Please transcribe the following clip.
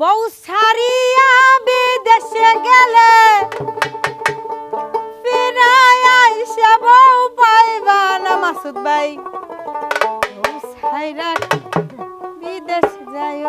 বউ সারিয়া বিদেশে গেলে ফিরায় আইসা বউ পাইবা না মাসুদ ভাই। বউ সাইরা বিদেশ যায়